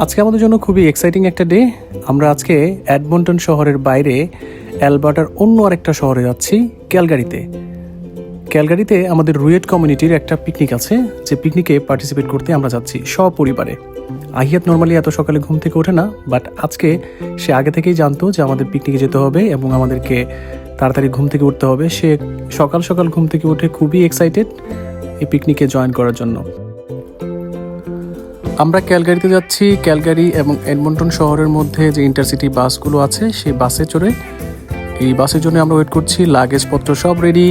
আজকে আমাদের জন্য খুবই এক্সাইটিং একটা ডে আমরা আজকে অ্যাডমন্টন শহরের বাইরে অ্যালবার্টার অন্য আরেকটা শহরে যাচ্ছি, ক্যালগারিতে। ক্যালগারিতে আমাদের রুয়েট কমিউনিটির একটা পিকনিক আছে, যে পিকনিকে পার্টিসিপেট করতে আমরা যাচ্ছি সপরিবারে। আহিয়াত নর্মালি এত সকালে ঘুম থেকে ওঠে না বাট আজকে সে আগে থেকেই জানতো যে আমাদের পিকনিকে যেতে হবে এবং আমাদেরকে তাড়াতাড়ি ঘুম থেকে উঠতে হবে। সে সকাল সকাল ঘুম থেকে উঠে খুবই এক্সাইটেড এই পিকনিকে জয়েন করার জন্য। আমরা ক্যালগারিতে যাচ্ছি। ক্যালগারি এবং এডমন্টন শহরের মধ্যে যে ইন্টারসিটি বাসগুলো আছে, সেই বাসে চড়ে এই বাসের জন্য আমরা ওয়েট করছি। লাগেজপত্র সব রেডি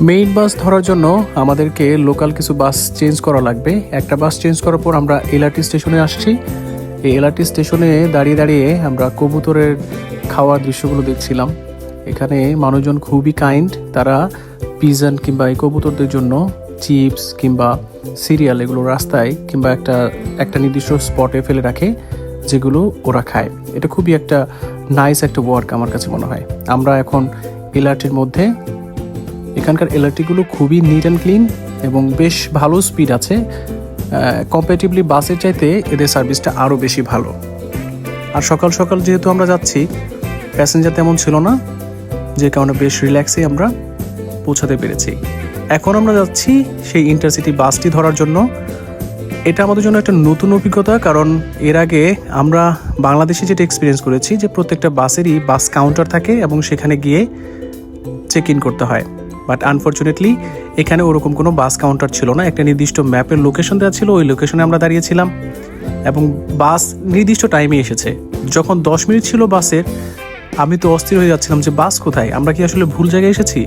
মেইন বাস ধরার জন্য আমাদেরকে লোকাল কিছু বাস চেঞ্জ করা লাগবে। একটা বাস চেঞ্জ করার পর আমরা এলআরটি স্টেশনে আসছি। এই এলআরটি স্টেশনে দাঁড়িয়ে দাঁড়িয়ে আমরা কবুতরের খাওয়ার দৃশ্যগুলো দেখছিলাম। এখানে মানুষজন খুবই কাইন্ড তারা পিজন কিংবা এই কবুতরদের জন্য চিপস কিংবা সিরিয়াল এগুলো রাস্তায় কিংবা একটা একটা নির্দিষ্ট স্পটে ফেলে রাখে যেগুলো ওরা খায়। এটা খুবই একটা নাইস একটা ওয়ার্ক আমার কাছে মনে হয়। আমরা এখন এলআরটির মধ্যে, এখানকার এলআরটিগুলো খুবই নিট অ্যান্ড ক্লিন এবং বেশ ভালো স্পিড আছে। কম্পারেটিভলি বাসের চাইতে এদের সার্ভিসটা আরও বেশি ভালো। আর সকাল সকাল যেহেতু আমরা যাচ্ছি প্যাসেঞ্জার তেমন ছিল না, যে কারণে বেশ রিল্যাক্সে আমরা পৌঁছাতে পেরেছি। এখন আমরা যাচ্ছি সেই ইন্টারসিটি বাসটি ধরার জন্য। এটা আমাদের জন্য একটা নতুন অভিজ্ঞতা, কারণ এর আগে আমরা বাংলাদেশে যেটা এক্সপিরিয়েন্স করেছি যে প্রত্যেকটা বাসেরই বাস কাউন্টার থাকে এবং সেখানে গিয়ে চেক ইন করতে হয়। বাট আনফর্চুনেটলি এখানে ওরকম কোনো বাস কাউন্টার ছিল না। একটা নির্দিষ্ট ম্যাপের লোকেশন দেওয়া ছিল, ওই লোকেশনে আমরা দাঁড়িয়েছিলাম এবং বাস নির্দিষ্ট টাইমে এসেছে। যখন দশ মিনিট ছিল বাসের আমি তো অস্থির হয়ে যাচ্ছিলাম যে বাস কোথায়? আমরা কি আসলে ভুল জায়গায় এসেছি?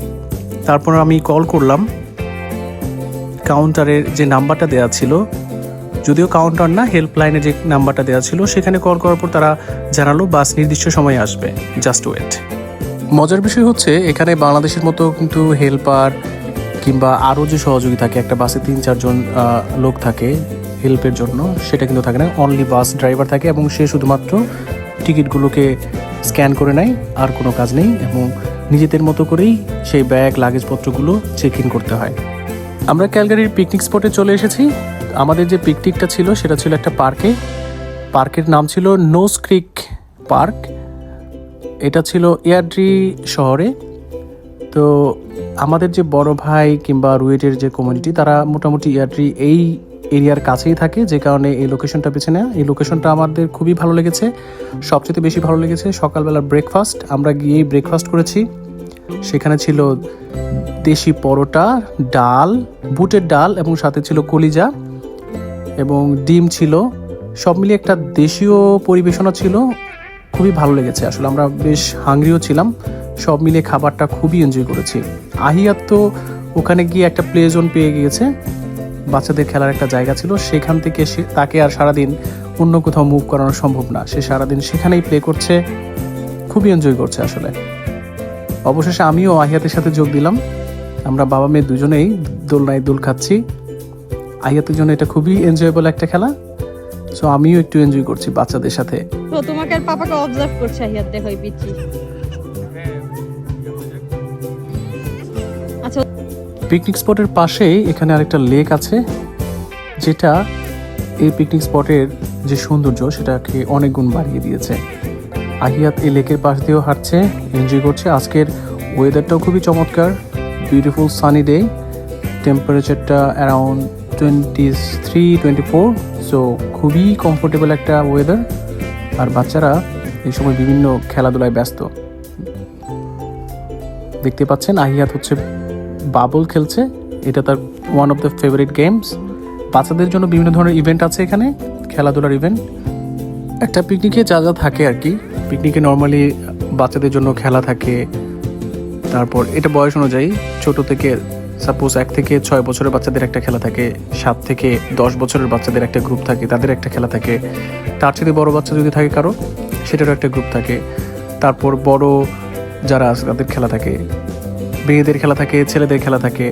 তারপর আমি কল করলাম। কাউন্টারের যে নাম্বারটা দেওয়া ছিল, যদিও কাউন্টার না হেল্পলাইনে যে নাম্বারটা দেওয়া ছিল, সেখানে কল করার পর তারা জানালো বাস নির্দিষ্ট সময়ে আসবে। জাস্ট ওয়েট মজার বিষয় হচ্ছে, এখানে বাংলাদেশের মতো কিন্তু হেল্পার কিংবা আরও যে সহযোগী থাকে, একটা বাসে তিন চারজন লোক থাকে হেল্পের জন্য, সেটা কিন্তু থাকে না। অনলি বাস ড্রাইভার থাকে এবং সে শুধুমাত্র টিকিটগুলোকে স্ক্যান করে নেয়, আর কোনো কাজ নেই এবং নিজেদের মতো করেই সেই ব্যাগ, লাগেজপত্রগুলো চেক ইন করতে হয়। আমরা ক্যালগারির পিকনিক স্পটে চলে এসেছি। আমাদের যে পিকনিকটা ছিল, সেটা ছিল একটা পার্কে পার্কের নাম ছিল নোস ক্রিক পার্ক এটা ছিল এয়ারড্রি শহরে। তো আমাদের যে বড় ভাই কিংবা রুয়েটের যে কমিউনিটি তারা মোটামুটি এয়ারড্রি এই এরিয়ার কাছেই থাকে, যে কারণে এই লোকেশনটা বেছে নেওয়া এই লোকেশনটা আমাদের খুবই ভালো লেগেছে, সবচেয়ে বেশি ভালো লেগেছে সকালবেলার ব্রেকফাস্ট আমরা গিয়েই ব্রেকফাস্ট করেছি। সেখানে ছিল দেশি পরোটা, ডাল, বুটের ডাল এবং সাথে ছিল কলিজা এবং ডিম ছিল। সব মিলিয়ে একটা দেশীয় পরিবেশনা ছিল। খুবই ভালো লেগেছে। আসলে আমরা বেশ হাংরিও ছিলাম। সব মিলিয়ে খাবারটা খুবই এনজয় করেছি। আহিয়াত তো ওখানে গিয়ে একটা প্লে জোন পেয়ে গিয়েছে। বাচ্চাদের খেলার একটা জায়গা ছিল, সেখান থেকে সে তাকে আর সারাদিন অন্য কোথাও মুভ করানো সম্ভব না। সে সারাদিন সেখানেই প্লে করছে, খুবই এনজয় করছে আসলে। অবশেষে আমিও আহিয়াতের সাথে যোগ দিলাম। আমরা বাবা মেয়ে দুজনেই দোলনায় দোল খাচ্ছি। আহিয়াতের জন্য এটা খুবই এনজয়েবল একটা খেলা। সো আমিও একটু এনজয় করছি বাচ্চাদের সাথে। তো তোমাকে আর পাপাকে অবজার্ভ করছে আহিয়াত এই পিচ্ছি। পিকনিক স্পটের পাশেই এখানে আরেকটা লেক আছে, যেটা এই পিকনিক স্পটের যে সৌন্দর্য সেটাকে অনেক গুণ বাড়িয়ে দিয়েছে। আহিয়াত এই লেকের পাশ দিয়েও হাঁটছে এনজয় করছে। আজকের ওয়েদারটাও খুবই চমৎকার বিউটিফুল সানি ডে টেম্পারেচারটা around twenty three twenty four so খুবই কমফোর্টেবল একটা ওয়েদার আর বাচ্চারা এই সময় বিভিন্ন খেলাধুলায় ব্যস্ত। দেখতে পাচ্ছেন, আহিয়াত হচ্ছে বাবল খেলছে। এটা তার one of the favourite games বাচ্চাদের জন্য বিভিন্ন ধরনের ইভেন্ট আছে এখানে। খেলাধুলার ইভেন্ট একটা পিকনিকে যা যা থাকে আর কি। পিকনিকে নর্মালি বাচ্চাদের জন্য খেলা থাকে। তারপর এটা বয়স অনুযায়ী ছোট থেকে সাপোজ এক থেকে ছয় বছরের বাচ্চাদের একটা খেলা থাকে। সাত থেকে দশ বছরের বাচ্চাদের একটা গ্রুপ থাকে। তাদের একটা খেলা থাকে। তার সাথে বড় বাচ্চা যদি থাকে কারও, সেটারও একটা গ্রুপ থাকে। তারপর বড় যারা আছে তাদের খেলা থাকে। মেয়েদের খেলা থাকে, ছেলেদের খেলা থাকে।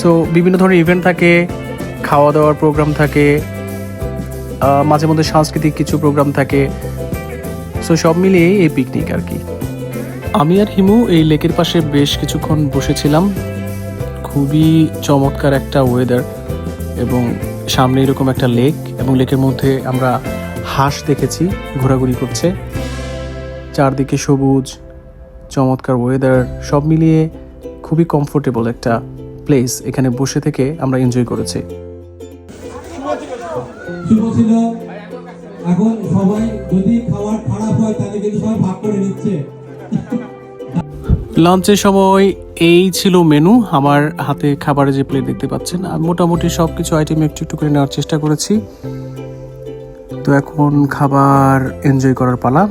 সো বিভিন্ন ধরনের ইভেন্ট থাকে খাওয়া দাওয়ার প্রোগ্রাম থাকে মাঝে মধ্যে সাংস্কৃতিক কিছু প্রোগ্রাম থাকে। সো সব মিলিয়ে এই পিকনিক আর কি। আমি আর হিমু এই লেকের পাশে বেশ কিছুক্ষণ বসেছিলাম। খুবই চমৎকার একটা ওয়েদার এবং সামনে এরকম একটা লেক এবং লেকের মধ্যে আমরা হাঁস দেখেছি, ঘোরাঘুরি করছে। চারদিকে সবুজ চমৎকার ওয়েদার সব মিলিয়ে খুবই কমফোর্টেবল একটা প্লেস এখানে বসে থেকে আমরা এনজয় করেছি। এখন সবাই যদি খাবার খারাপ হয় তাহলে কিন্তু সবাই ভাগ করে নিচ্ছে। লাঞ্চের সময় এই ছিল মেনু আমার হাতে খাবারের যে প্লেট দেখতে পাচ্ছেন আমি মোটামুটি সব কিছু আইটেম একটু একটু করে নেওয়ার চেষ্টা করেছি। তো এখন খাবার এনজয় করার পালা।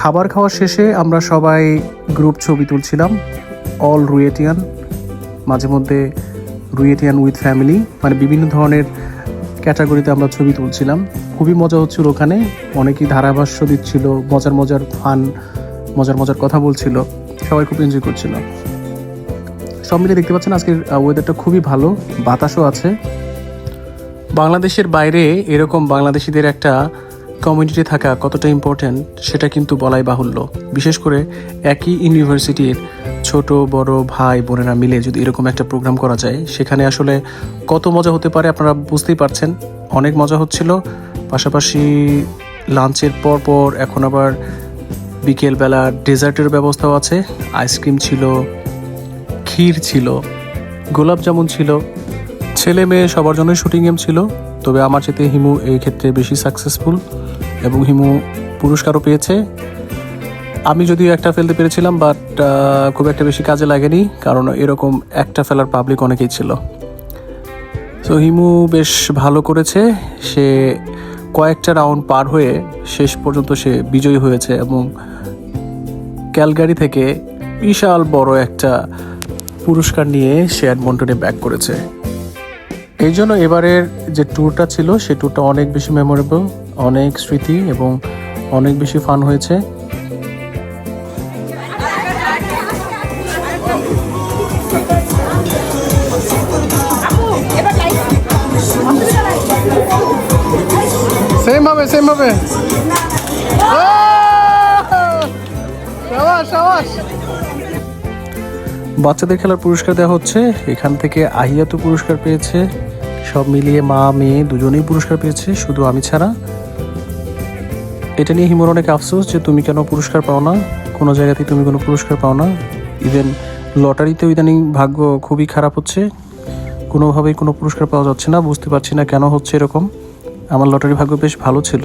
খাবার খাওয়া শেষে আমরা সবাই গ্রুপ ছবি তুলছিলাম অল রুয়েটিয়ান মাঝে মধ্যে রুয়েটিয়ান উইথ ফ্যামিলি মানে বিভিন্ন ধরনের ক্যাটাগরিতে আমরা ছবি তুলছিলাম। খুবই মজা হচ্ছিল ওখানে, অনেকেই ধারাভাষ্য দিচ্ছিল, মজার মজার ফান মজার মজার কথা বলছিল, সবাই খুব এনজয় করছিল। সব মিলে দেখতে পাচ্ছেন আজকের ওয়েদারটা খুবই ভালো, বাতাসও আছে। বাংলাদেশের বাইরে এরকম বাংলাদেশিদের একটা কমিউনিটি থাকা কতটা ইম্পর্ট্যান্ট সেটা কিন্তু বলাই বাহুল্য। বিশেষ করে একই ইউনিভার্সিটির ছোট, বড় ভাই বোনেরা মিলে যদি এরকম একটা প্রোগ্রাম করা যায়, সেখানে আসলে কত মজা হতে পারে আপনারা বুঝতেই পারছেন। অনেক মজা হচ্ছিল। পাশাপাশি লাঞ্চের পর পর এখন আবার বিকেলবেলা ডেজার্টের ব্যবস্থাও আছে। আইসক্রিম ছিল, ক্ষীর ছিল, গোলাপ জামুন ছিল। ছেলে মেয়ে সবার জন্যই শুটিং গেম ছিল। তবে আমার চেতে হিমু এই ক্ষেত্রে বেশি সাকসেসফুল এবং হিমু পুরস্কারও পেয়েছে। আমি যদিও একটা ফেলতে পেরেছিলাম বাট খুব একটা বেশি কাজে লাগেনি, কারণ এরকম একটা ফেলার পাবলিক অনেকেই ছিল। তো হিমু বেশ ভালো করেছে। সে কয়েকটা রাউন্ড পার হয়ে শেষ পর্যন্ত সে বিজয়ী হয়েছে এবং ক্যালগারি থেকে বিশাল বড় একটা পুরস্কার নিয়ে সে অ্যাডমন্টনে ব্যাক করেছে। এই জন্য এবারের যে ট্যুরটা ছিল, সে ট্যুরটা অনেক বেশি মেমোরেবল অনেক স্মৃতি এবং অনেক বেশি ফান হয়েছে। সেম হবে সেম হবে। বাচ্চাদের খেলার পুরস্কার দেওয়া হচ্ছে। এখান থেকে আহিয়া তো পুরস্কার পেয়েছে। সব মিলিয়ে মা মেয়ে দুজনেই পুরস্কার পেয়েছে। শুধু আমি ছাড়া। এটা নিয়ে হিমোর অনেক আফসোস যে তুমি কেন পুরস্কার পাও না? কোনো জায়গাতেই তুমি কোনো পুরস্কার পাও না। ইভেন লটারিতেও ইদানিং ভাগ্য খুবই খারাপ হচ্ছে। কোনোভাবেই কোনো পুরস্কার পাওয়া যাচ্ছে না, বুঝতে পারছি না কেন হচ্ছে এরকম। আমার লটারি ভাগ্য বেশ ভালো ছিল,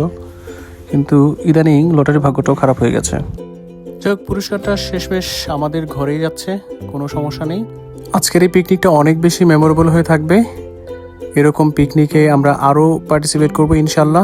কিন্তু ইদানিং লটারি ভাগ্যটাও খারাপ হয়ে গেছে। যাই হোক, পুরস্কারটা শেষমেশ আমাদের ঘরেই যাচ্ছে, কোনো সমস্যা নেই। আজকের এই পিকনিকটা অনেক বেশি মেমোরেবল হয়ে থাকবে। এরকম পিকনিকে আমরা আরও পার্টিসিপেট করব ইনশাল্লাহ